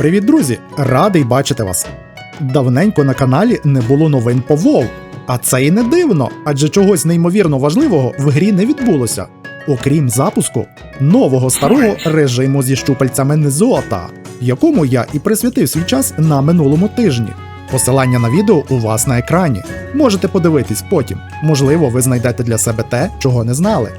Привіт, друзі! Радий бачити вас. Давненько на каналі не було новин по WoW. А це і не дивно, адже чогось неймовірно важливого в грі не відбулося. Окрім запуску нового старого режиму зі щупальцями Незота, якому я і присвятив свій час на минулому тижні. Посилання на відео у вас на екрані. Можете подивитись потім. Можливо, ви знайдете для себе те, чого не знали.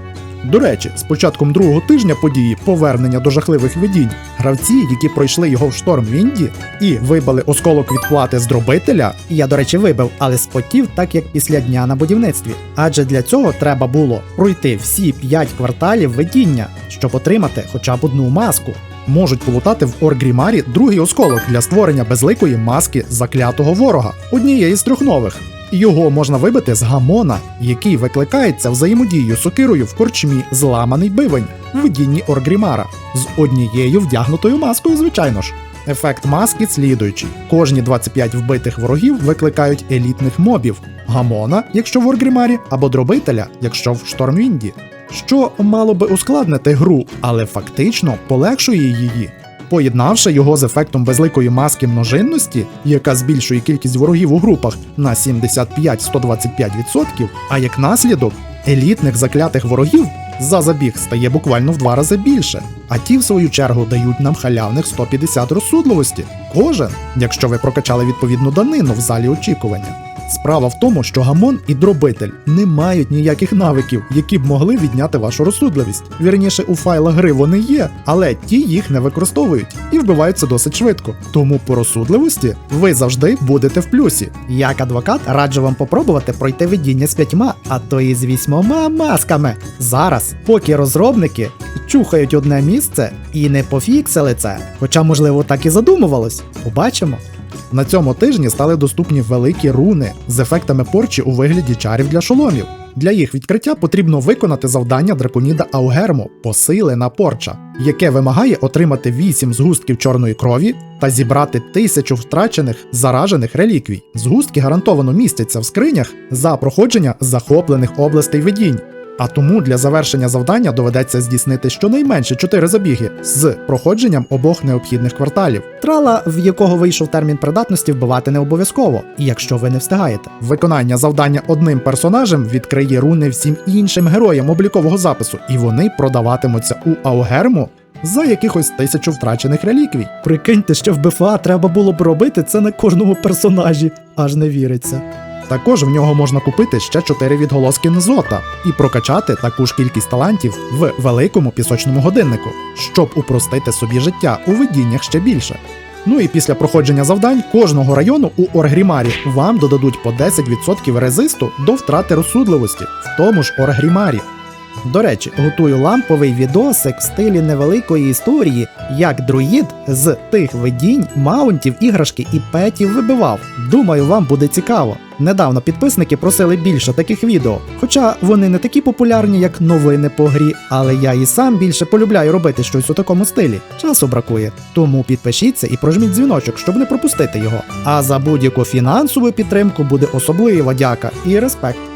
До речі, з початком другого тижня події повернення до жахливих видінь, гравці, які пройшли його в Штормвінді і вибили осколок відплати з дробителя, Я, до речі, вибив, але спотів так, як після дня на будівництві. Адже для цього треба було пройти всі 5 кварталів видіння, щоб отримати хоча б одну маску. можуть полутати в Оргрімарі другий осколок для створення безликої маски заклятого ворога, однієї з трьох нових. Його можна вибити з гамона, який викликається взаємодією сокирою в корчмі зламаний бивень в видінні Оргрімара з однією вдягнутою маскою, звичайно ж. Ефект маски слідуючий: кожні 25 вбитих ворогів викликають елітних мобів гамона, якщо в Оргрімарі, або дробителя, якщо в Штормвінді. Що мало би ускладнити гру, але фактично полегшує її. Поєднавши його з ефектом безликої маски множинності, яка збільшує кількість ворогів у групах на 75-125%, а як наслідок, елітних заклятих ворогів за забіг стає буквально в два рази більше, а ті, в свою чергу, дають нам халявних 150 розсудливості. Кожен, якщо ви прокачали відповідну данину в залі очікування. Справа в тому, що гамон і дробитель не мають ніяких навиків, які б могли відняти вашу розсудливість. Вірніше, у файлах гри вони є, але ті їх не використовують і вбиваються досить швидко. Тому по розсудливості ви завжди будете в плюсі. Як адвокат раджу вам попробувати пройти видіння з п'ятьма, а то і з вісьмома масками. Зараз, поки розробники чухають одне місце і не пофіксили це, хоча, можливо, так і задумувалось. Побачимо. На цьому тижні стали доступні великі руни з ефектами порчі у вигляді чарів для шоломів. Для їх відкриття потрібно виконати завдання драконіда Аугермо посилена порча, яке вимагає отримати 8 згустків чорної крові та зібрати тисячу втрачених заражених реліквій. Згустки гарантовано містяться в скринях за проходження захоплених областей видінь. А тому для завершення завдання доведеться здійснити щонайменше 4 забіги з проходженням обох необхідних кварталів. Трала, в якого вийшов термін придатності, вбивати не обов'язково, якщо ви не встигаєте. Виконання завдання одним персонажем відкриє руни всім іншим героям облікового запису, і вони продаватимуться у Аугерму за якихось тисячу втрачених реліквій. Прикиньте, що в БФА треба було б робити це на кожному персонажі, аж не віриться. Також в нього можна купити ще 4 відголоски Незота і прокачати таку ж кількість талантів в великому пісочному годиннику, щоб упростити собі життя у видіннях ще більше. Ну і після проходження завдань кожного району у Оргрімарі вам додадуть по 10% резисту до втрати розсудливості в тому ж Оргрімарі. До речі, готую ламповий відосик в стилі невеликої історії, як друїд з тих видінь, маунтів, іграшки і петів вибивав. Думаю, вам буде цікаво. Недавно підписники просили більше таких відео, хоча вони не такі популярні, як новини по грі, але я і сам більше полюбляю робити щось у такому стилі. Часу бракує. Тому підпишіться і прожміть дзвіночок, щоб не пропустити його. А за будь-яку фінансову підтримку буде особлива дяка і респект.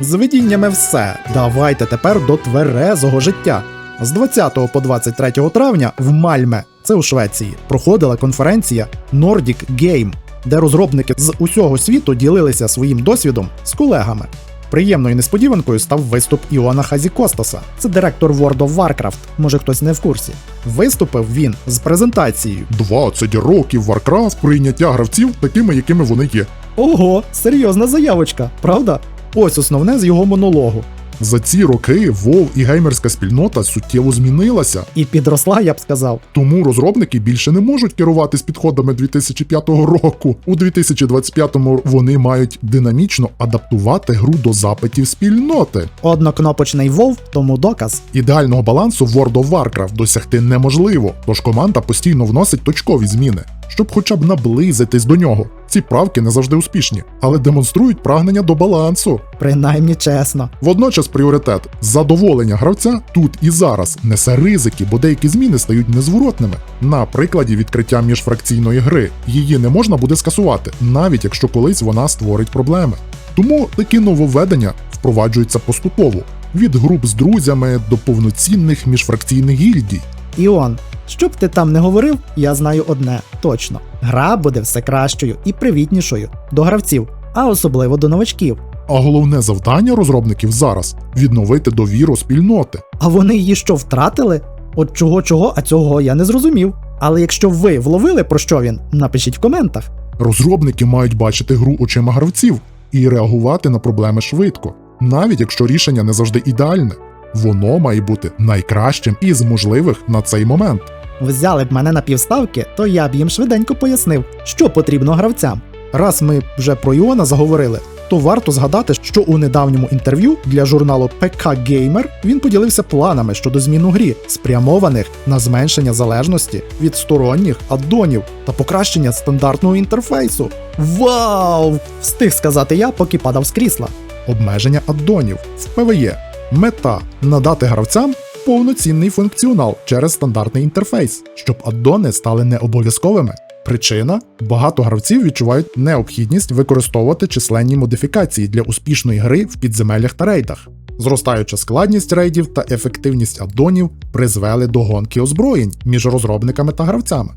З видіннями все. Давайте тепер до тверезого життя. З 20 по 23 травня в Мальме, це у Швеції, проходила конференція Nordic Game, де розробники з усього світу ділилися своїм досвідом з колегами. Приємною несподіванкою став виступ Іона Хазікостаса. Це директор World of Warcraft, може хтось не в курсі. Виступив він з презентацією. 20 років Warcraft прийняття гравців такими, якими вони є. Ого, серйозна заявочка, правда? Ось основне з його монологу. За ці роки WoW і геймерська спільнота суттєво змінилася, І підросла, я б сказав. тому розробники більше не можуть керуватись підходами 2005 року. У 2025 вони мають динамічно адаптувати гру до запитів спільноти. Однокнопочний WoW, тому доказ. Ідеального балансу в World of Warcraft досягти неможливо, тож команда постійно вносить точкові зміни, щоб хоча б наблизитись до нього. Ці правки не завжди успішні, але демонструють прагнення до балансу. Принаймні чесно. Водночас пріоритет задоволення гравця тут і зараз несе ризики, бо деякі зміни стають незворотними. На прикладі відкриття міжфракційної гри її не можна буде скасувати, навіть якщо колись вона створить проблеми. Тому такі нововведення впроваджуються поступово від груп з друзями до повноцінних міжфракційних гільдій. Іон, Що б ти там не говорив, я знаю одне точно: гра буде все кращою і привітнішою до гравців, а особливо до новачків. А головне завдання розробників зараз відновити довіру спільноти. А вони її що втратили? От чого чого, а цього я не зрозумів. Але якщо ви вловили про що він, напишіть в коментах. Розробники мають бачити гру очима гравців і реагувати на проблеми швидко, навіть якщо рішення не завжди ідеальне. Воно має бути найкращим із можливих на цей момент. Взяли б мене на півставки, то я б їм швиденько пояснив, що потрібно гравцям. Раз ми вже про Іона заговорили, то варто згадати, що у недавньому інтерв'ю для журналу PK Gamer він поділився планами щодо змін у грі, спрямованих на зменшення залежності від сторонніх аддонів та покращення стандартного інтерфейсу, Вау! Встиг сказати я, поки падав з крісла. обмеження аддонів в ПВЕ. Мета надати гравцям повноцінний функціонал через стандартний інтерфейс, щоб аддони стали необов'язковими. Причина багато гравців відчувають необхідність використовувати численні модифікації для успішної гри в підземеллях та рейдах. Зростаюча складність рейдів та ефективність аддонів призвели до гонки озброєнь між розробниками та гравцями.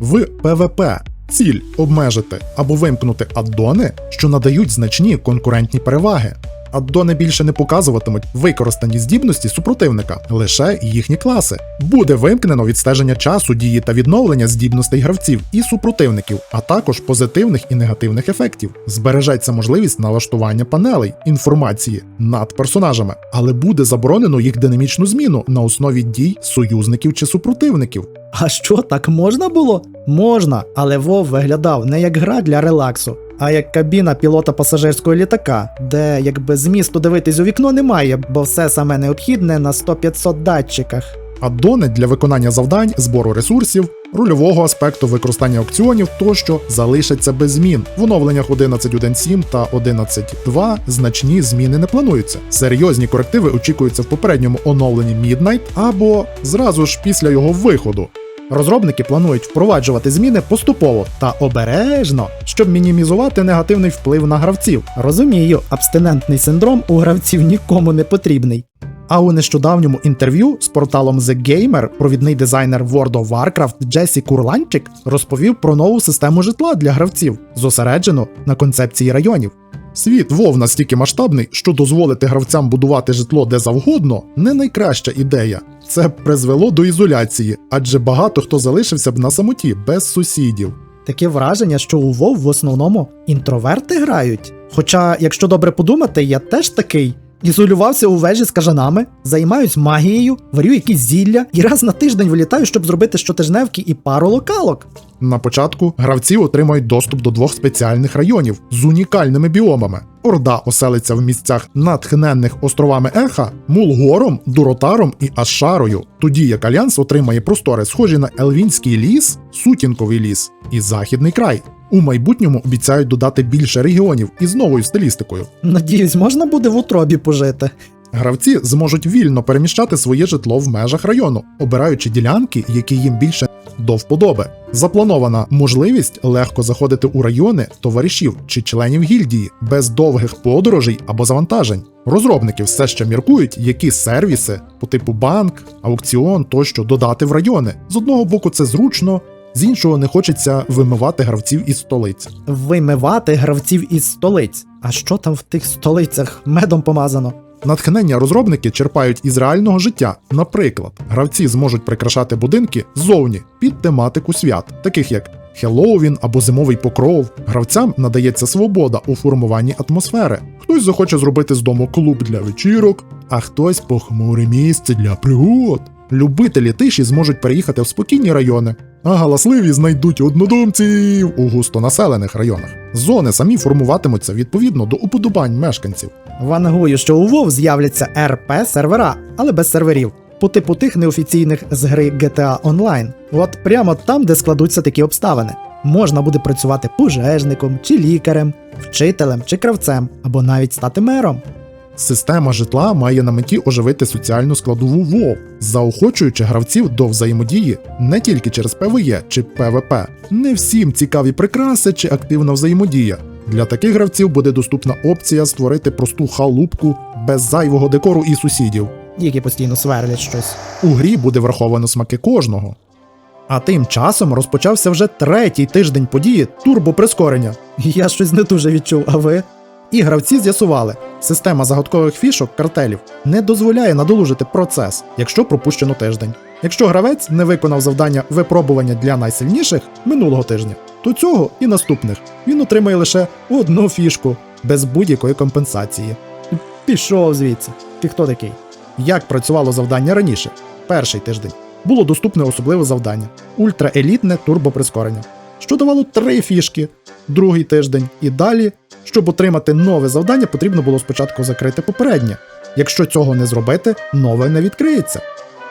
В ПВП ціль обмежити або вимкнути аддони, що надають значні конкурентні переваги. Аддони більше не показуватимуть використані здібності супротивника, лише їхні класи. Буде вимкнено відстеження часу дії та відновлення здібностей гравців і супротивників, а також позитивних і негативних ефектів. Збережеться можливість налаштування панелей інформації над персонажами, але буде заборонено їх динамічну зміну на основі дій союзників чи супротивників. А що так можна було? Можна, але Вов виглядав не як гра для релаксу, а як кабіна пілота пасажирського літака, де якби змісту дивитись у вікно немає, бо все саме необхідне на 100-500 датчиках. Аддони для виконання завдань, збору ресурсів, рольового аспекту використання аукціонів тощо залишаться без змін. В оновленнях 11.1.7 та 11.2 значні зміни не плануються. Серйозні корективи очікуються в попередньому оновленні Midnight або зразу ж після його виходу. Розробники планують впроваджувати зміни поступово та обережно, щоб мінімізувати негативний вплив на гравців. Розумію, абстинентний синдром у гравців нікому не потрібний. А у нещодавньому інтерв'ю з порталом The Gamer провідний дизайнер World of Warcraft Джесі Курланчик розповів про нову систему житла для гравців, зосереджену на концепції районів. Світ Вов настільки масштабний, що дозволити гравцям будувати житло де завгодно не найкраща ідея. Це призвело до ізоляції, адже багато хто залишився б на самоті без сусідів. Таке враження, що у Вов в основному інтроверти грають. Хоча, якщо добре подумати, я теж такий. Ізолювався у вежі з кажанами, займаюсь магією, варю якісь зілля і раз на тиждень вилітаю, щоб зробити щотижневки і пару локалок. На початку гравці отримають доступ до двох спеціальних районів з унікальними біомами. Орда оселиться в місцях, натхненних островами Еха, Мулгором, Дуротаром і Ашарою, тоді як Альянс отримає простори, схожі на Елвінський ліс, Сутінковий ліс і Західний край. У майбутньому обіцяють додати більше регіонів із новою стилістикою. Надіюсь, можна буде в утробі пожити. Гравці зможуть вільно переміщати своє житло в межах району, обираючи ділянки, які їм більше до вподоби. Запланована можливість легко заходити у райони товаришів чи членів гільдії без довгих подорожей або завантажень. Розробники все ще міркують, які сервіси по типу банк, аукціон тощо додати в райони. З одного боку, це зручно, з іншого не хочеться вимивати гравців із столиць. Вимивати гравців із столиць. А що там в тих столицях медом помазано? Натхнення розробники черпають із реального життя. Наприклад, гравці зможуть прикрашати будинки ззовні під тематику свят, таких як Хеллоуін або Зимовий покров. Гравцям надається свобода у формуванні атмосфери. Хтось захоче зробити з дому клуб для вечірок, а хтось похмуре місце для пригод. Любителі тиші зможуть переїхати в спокійні райони, а галасливі знайдуть однодумців у густонаселених районах. Зони самі формуватимуться відповідно до уподобань мешканців. Вангую, що у Вов з'являться РП сервера, але без серверів. По типу тих неофіційних з гри GTA Online. От прямо там, де складуться такі обставини. Можна буде працювати пожежником чи лікарем, вчителем чи кравцем, або навіть стати мером. Система житла має на меті оживити соціальну складову ВОВ, заохочуючи гравців до взаємодії не тільки через ПВЕ чи ПВП. Не всім цікаві прикраси чи активна взаємодія. Для таких гравців буде доступна опція створити просту халупку без зайвого декору і сусідів. які постійно сверлять щось. У грі буде враховано смаки кожного. А тим часом розпочався вже третій тиждень події турбоприскорення. Я щось не дуже відчув, а ви? І гравці з'ясували, система загадкових фішок картелів не дозволяє надолужити процес, якщо пропущено тиждень. Якщо гравець не виконав завдання випробування для найсильніших минулого тижня, то цього і наступних він отримає лише одну фішку без будь-якої компенсації. Пішов звідси. Ти хто такий? Як працювало завдання раніше, перший тиждень, було доступне особливе завдання ультраелітне турбоприскорення, що давало три фішки, другий тиждень і далі. Щоб отримати нове завдання, потрібно було спочатку закрити попереднє. Якщо цього не зробити, нове не відкриється.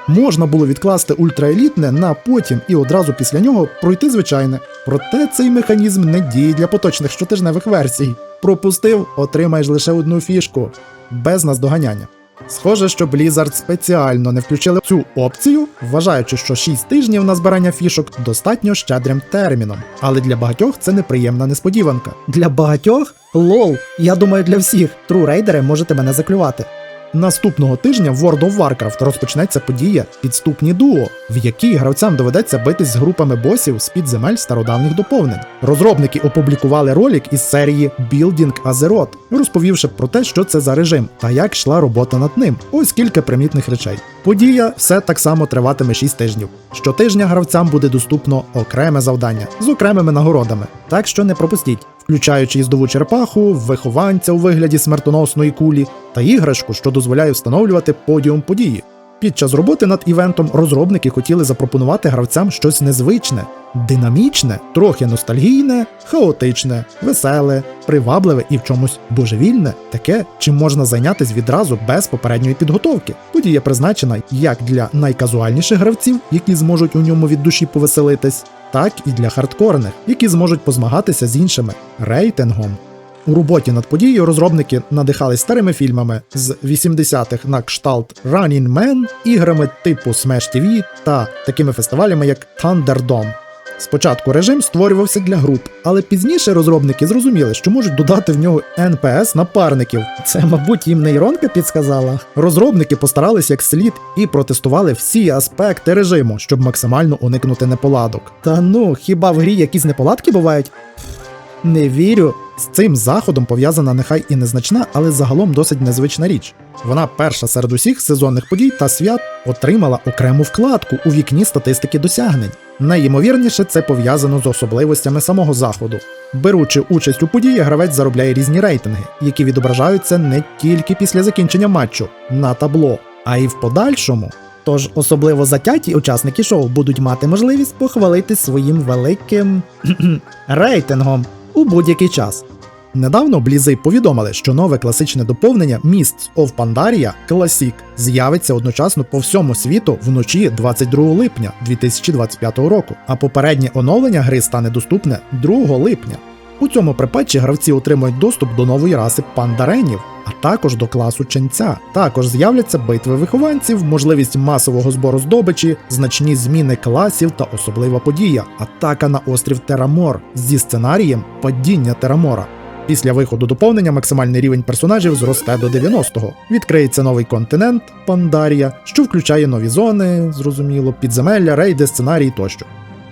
Можна було відкласти ультраелітне на потім і одразу після нього пройти звичайне. Проте цей механізм не діє для поточних щотижневих версій. Пропустив, отримаєш лише одну фішку без наздоганяння. Схоже, що Blizzard спеціально не включили цю опцію, вважаючи, що 6 тижнів на збирання фішок достатньо щедрим терміном. Але для багатьох це неприємна несподіванка. Для багатьох? Лол. Я думаю, для всіх. Тру рейдери можете мене заклювати. Наступного тижня в World of Warcraft розпочнеться подія Підступні дуо, в якій гравцям доведеться битись з групами босів з під земель стародавніх доповнень. Розробники опублікували ролик із серії Building Azeroth, розповівши про те, що це за режим та як йшла робота над ним. Ось кілька примітних речей. Подія все так само триватиме 6 тижнів. Щотижня гравцям буде доступно окреме завдання з окремими нагородами, так що не пропустіть включаючи їздову черепаху, вихованця у вигляді смертоносної кулі та іграшку, що дозволяє встановлювати подіум події. Під час роботи над івентом розробники хотіли запропонувати гравцям щось незвичне, динамічне, трохи ностальгійне, хаотичне, веселе, привабливе і в чомусь божевільне, таке, чим можна зайнятися відразу без попередньої підготовки. Подія призначена як для найказуальніших гравців, які зможуть у ньому від душі повеселитись, так і для хардкорних, які зможуть позмагатися з іншими рейтингом. У роботі над подією розробники надихались старими фільмами з 80-х на кшталт Running Man, іграми типу Smash TV та такими фестивалями, як Thunderdome. Спочатку режим створювався для груп, але пізніше розробники зрозуміли, що можуть додати в нього NPS напарників. Це, мабуть, їм нейронка підсказала. Розробники постарались як слід і протестували всі аспекти режиму, щоб максимально уникнути неполадок. Та ну, хіба в грі якісь неполадки бувають? Не вірю. З цим заходом пов'язана нехай і незначна, але загалом досить незвична річ. Вона перша серед усіх сезонних подій та свят отримала окрему вкладку у вікні статистики досягнень. Найімовірніше це пов'язано з особливостями самого заходу. Беручи участь у події, гравець заробляє різні рейтинги, які відображаються не тільки після закінчення матчу на табло, а й в подальшому. Тож особливо затяті учасники шоу будуть мати можливість похвалити своїм великим рейтингом у будь-який час. Недавно Блізи повідомили, що нове класичне доповнення Міст of Pandaria Classic з'явиться одночасно по всьому світу вночі 22 липня 2025 року, а попереднє оновлення гри стане доступне 2 липня. У цьому припатчі гравці отримують доступ до нової раси пандаренів, а також до класу ченця. Також з'являться битви вихованців, можливість масового збору здобичі, значні зміни класів та особлива подія атака на острів Терамор зі сценарієм падіння Терамора. Після виходу доповнення максимальний рівень персонажів зросте до 90-го. Відкриється новий континент Пандарія, що включає нові зони, зрозуміло, підземелля, рейди, сценарії тощо.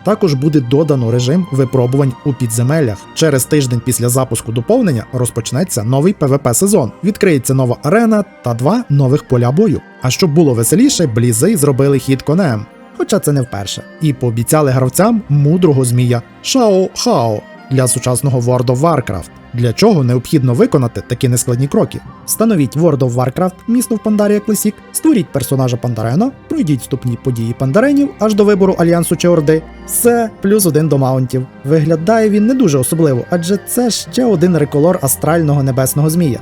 Також буде додано режим випробувань у підземеллях. Через тиждень після запуску доповнення розпочнеться новий ПВП сезон. Відкриється нова арена та два нових поля бою. А щоб було веселіше, блізи зробили хід конем. Хоча це не вперше. І пообіцяли гравцям мудрого змія Шао Хао для сучасного World of Warcraft. Для чого необхідно виконати такі нескладні кроки. Встановіть World of Warcraft, місто в Пандарія Classic, створіть персонажа Пандарена, пройдіть вступні події пандаренів аж до вибору Альянсу чи Орди. Все, плюс один до маунтів. Виглядає він не дуже особливо, адже це ще один реколор астрального небесного змія.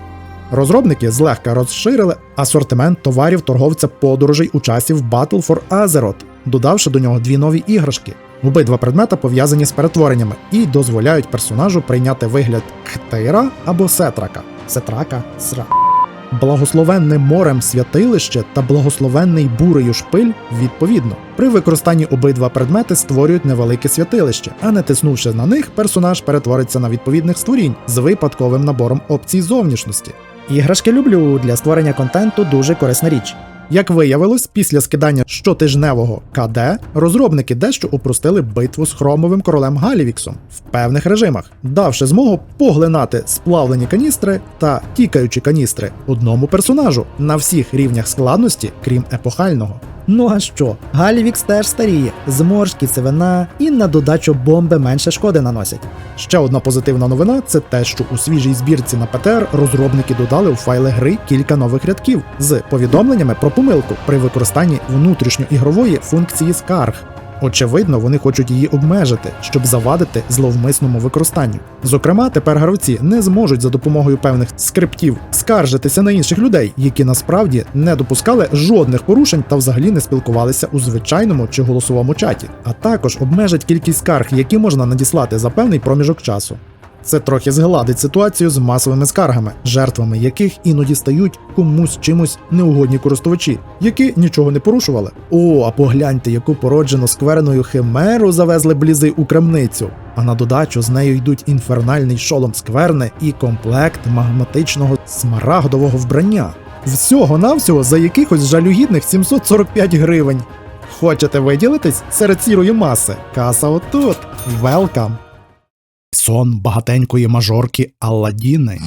Розробники злегка розширили асортимент товарів торговця подорожей у часі в Battle for Azeroth, додавши до нього дві нові іграшки. Обидва предмета пов'язані з перетвореннями і дозволяють персонажу прийняти вигляд Хтейра або Сетрака. Сетрака сра. Благословенне морем святилище та благословенний бурею шпиль відповідно. При використанні обидва предмети створюють невелике святилище, а не тиснувши на них, персонаж перетвориться на відповідних створінь з випадковим набором опцій зовнішності. Іграшки люблю для створення контенту дуже корисна річ. Як виявилось, після скидання щотижневого КД розробники дещо упростили битву з хромовим королем Галівіксом в певних режимах, давши змогу поглинати сплавлені каністри та тікаючі каністри одному персонажу на всіх рівнях складності, крім епохального. Ну а що? Галівікс теж старіє, зморшки, цивина і на додачу бомби менше шкоди наносять. Ще одна позитивна новина це те, що у свіжій збірці на ПТР розробники додали у файли гри кілька нових рядків з повідомленнями про помилку при використанні внутрішньоігрової функції скарг. Очевидно, вони хочуть її обмежити, щоб завадити зловмисному використанню. Зокрема, тепер гравці не зможуть за допомогою певних скриптів скаржитися на інших людей, які насправді не допускали жодних порушень та взагалі не спілкувалися у звичайному чи голосовому чаті, а також обмежать кількість скарг, які можна надіслати за певний проміжок часу. Це трохи згладить ситуацію з масовими скаргами, жертвами яких іноді стають комусь чимось неугодні користувачі, які нічого не порушували. О, а погляньте, яку породжену скверною химеру завезли блізи у крамницю. А на додачу з нею йдуть інфернальний шолом скверни і комплект магматичного смарагдового вбрання. Всього навсього за якихось жалюгідних 745 гривень. Хочете виділитись серед сірої маси? Каса отут. Велкам! Сон багатенької мажорки Алладіни.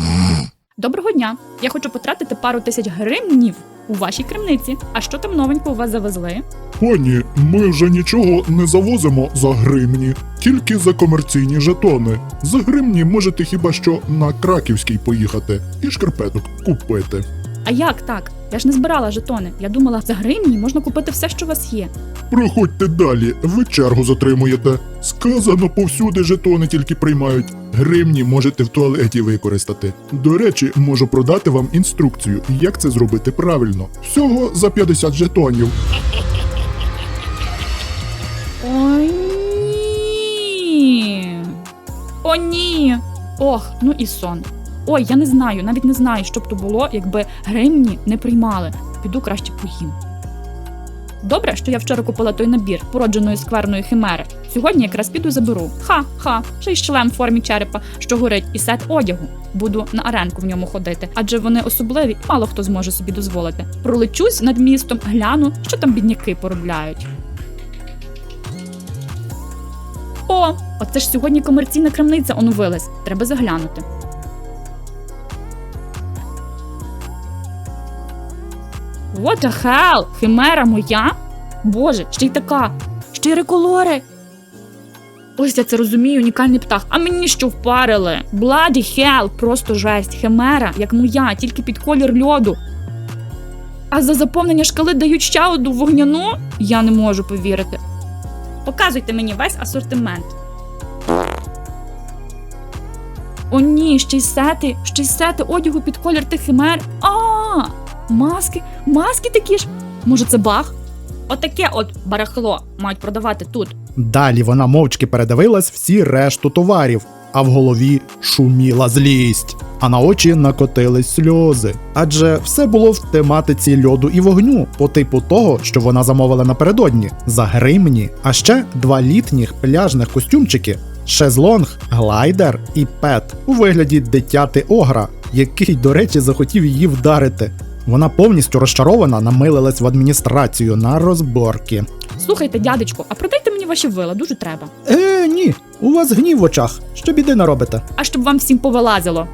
Доброго дня! Я хочу потратити пару тисяч гривнів у вашій крамниці. А що там новенько у вас завезли? Пані, ми вже нічого не завозимо за гривні, тільки за комерційні жетони. За гривні можете хіба що на краківський поїхати і шкарпеток купити. А як так? Я ж не збирала жетони. Я думала, за гривні можна купити все, що у вас є. Проходьте далі, ви чергу затримуєте. Сказано, повсюди жетони тільки приймають. Гривні можете в туалеті використати. До речі, можу продати вам інструкцію, як це зробити правильно. Всього за 50 жетонів. Ой ні. О, ні. Ох, ну і сон. Ой, я не знаю, навіть не знаю, що б то було, якби гривні не приймали. Піду краще поїм. Добре, що я вчора купила той набір породженої скверної химери. Сьогодні якраз піду заберу. Ха-ха, ще й шлем в формі черепа, що горить, і сет одягу. Буду на аренку в ньому ходити, адже вони особливі, і мало хто зможе собі дозволити. Пролечусь над містом, гляну, що там бідняки поробляють. О, оце ж сьогодні комерційна крамниця оновилась. Треба заглянути. What the hell? Химера моя? Боже, ще й така. Ще й реколори. Ось я це розумію, унікальний птах. А мені що впарили? Bloody hell, просто жесть. Химера, як моя, тільки під колір льоду. А за заповнення шкали дають ще одну вогняну? Я не можу повірити. Показуйте мені весь асортимент. О, ні, ще й сети, ще й сети одягу під колір тих химер. А, маски, маски такі ж. Може, це баг? Отаке от барахло мають продавати тут. Далі вона мовчки передивилась всі решту товарів, а в голові шуміла злість, а на очі накотились сльози. Адже все було в тематиці льоду і вогню, по типу того, що вона замовила напередодні за гривні, а ще два літніх пляжних костюмчики. Шезлонг, глайдер і пет у вигляді дитяти огра, який, до речі, захотів її вдарити. Вона повністю розчарована намилилась в адміністрацію на розборки. Слухайте, дядечко, а продайте мені ваші вила, дуже треба. Е, ні, у вас гнів в очах. Що біди наробите? А щоб вам всім повилазило.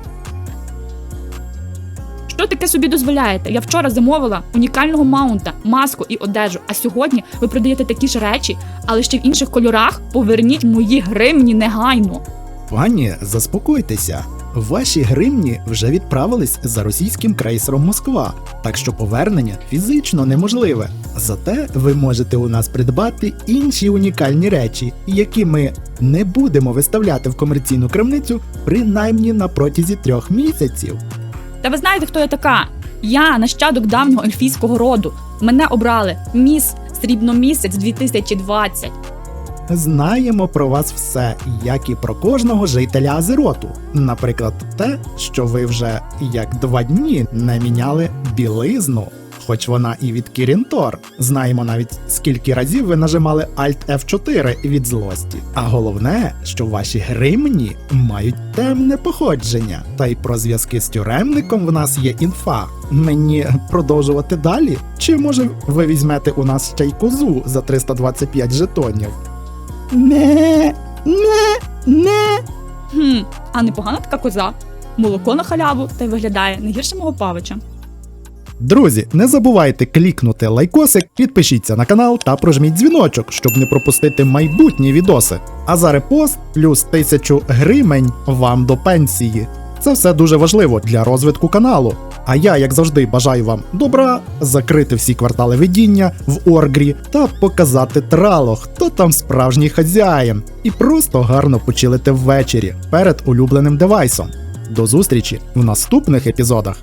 Що таке собі дозволяєте? Я вчора замовила унікального маунта, маску і одежу, а сьогодні ви продаєте такі ж речі, але ще в інших кольорах. Поверніть мої гривні негайно. Пані, заспокойтеся. Ваші гривні вже відправились за російським крейсером Москва, так що повернення фізично неможливе. Зате ви можете у нас придбати інші унікальні речі, які ми не будемо виставляти в комерційну крамницю принаймні на протязі трьох місяців. Та ви знаєте, хто я така? Я нащадок давнього ельфійського роду. Мене обрали міс Срібномісяць 2020. Знаємо про вас все, як і про кожного жителя Азероту. Наприклад, те, що ви вже як два дні не міняли білизну. хоч вона і від Кірінтор. Знаємо навіть скільки разів ви нажимали Alt F4 від злості. А головне, що ваші гримні мають темне походження. Та й про зв'язки з тюремником в нас є інфа. Мені продовжувати далі? Чи може ви візьмете у нас ще й козу за 325 жетонів? Не, не, не. Хм, а непогана така коза. Молоко на халяву та й виглядає не гірше мого павича. Друзі, не забувайте клікнути лайкосик, підпишіться на канал та прожміть дзвіночок, щоб не пропустити майбутні відоси. А за репост плюс тисячу гривень вам до пенсії. Це все дуже важливо для розвитку каналу. А я, як завжди, бажаю вам добра, закрити всі квартали видіння в Оргрі та показати трало, хто там справжній хазяїн, і просто гарно почилити ввечері перед улюбленим девайсом. До зустрічі в наступних епізодах.